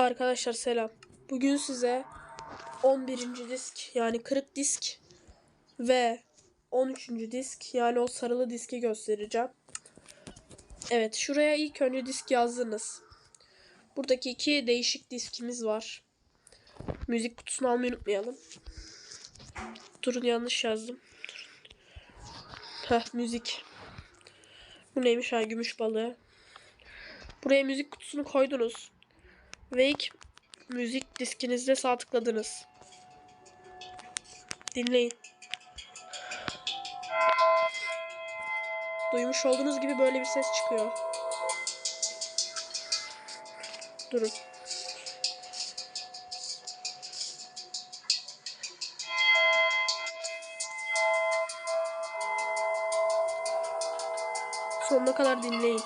Arkadaşlar selam. Bugün size 11. disk yani kırık disk ve 13. disk yani o sarılı diski göstereceğim. Evet şuraya ilk önce disk yazdınız. Buradaki iki değişik diskimiz var. Müzik kutusunu almayı unutmayalım. Durun yanlış yazdım. Heh müzik. Bu neymiş ha gümüş balığı. Buraya müzik kutusunu koydunuz. Ve ilk müzik diskinizde sağ tıkladınız. Dinleyin. Duymuş olduğunuz gibi böyle bir ses çıkıyor. Durun. Sonuna kadar dinleyin.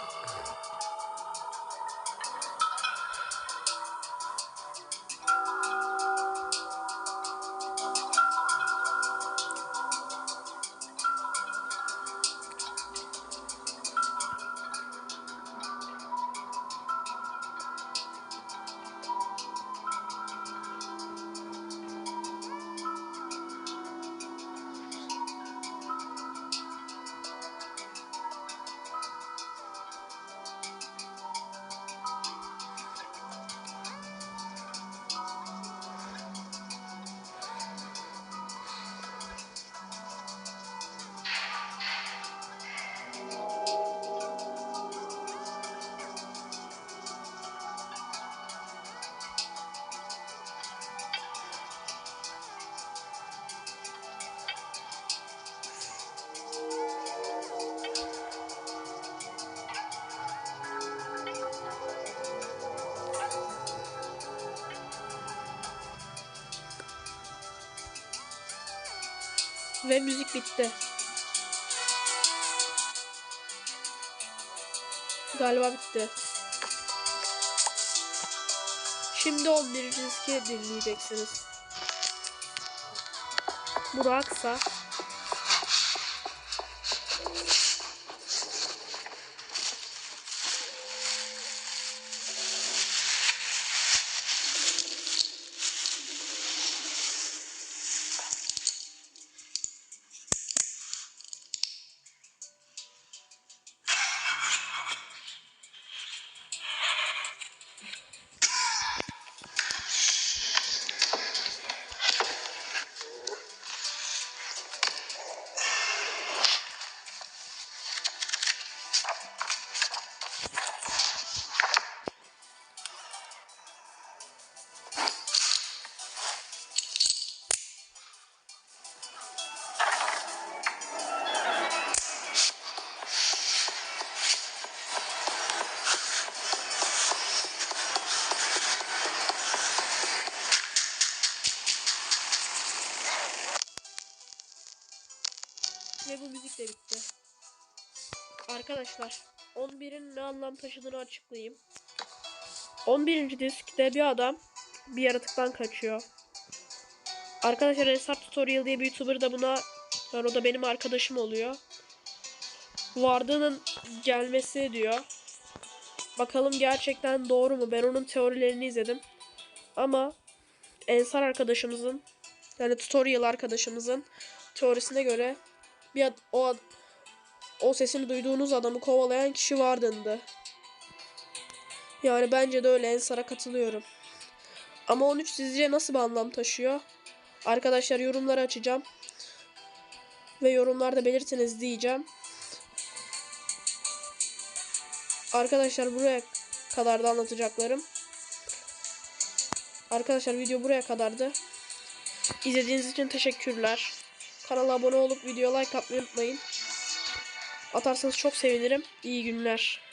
Ve müzik bitti. Galiba bitti. Şimdi 11. diski dinleyeceksiniz. Burak'sa Ve bu müzik de bitti. Arkadaşlar 11'in ne anlam taşıdığını açıklayayım. 11. diskte bir adam bir yaratıktan kaçıyor. Arkadaşlar Esap Tutorial diye bir YouTuber da buna yani o da benim arkadaşım oluyor. Vardığının gelmesi diyor. Bakalım gerçekten doğru mu? Ben onun teorilerini izledim. Ama Ensar arkadaşımızın yani tutorial arkadaşımızın teorisine göre bir ad- o ad- o sesini duyduğunuz adamı kovalayan kişi Varden'dı. Yani bence de öyle Ensar'a katılıyorum. Ama 13 sizce nasıl bir anlam taşıyor? Arkadaşlar yorumları açacağım. Ve yorumlarda belirtiniz diyeceğim. Arkadaşlar buraya kadar da anlatacaklarım. Arkadaşlar video buraya kadardı. İzlediğiniz için teşekkürler. Kanala abone olup video like atmayı unutmayın. Atarsanız çok sevinirim. İyi günler.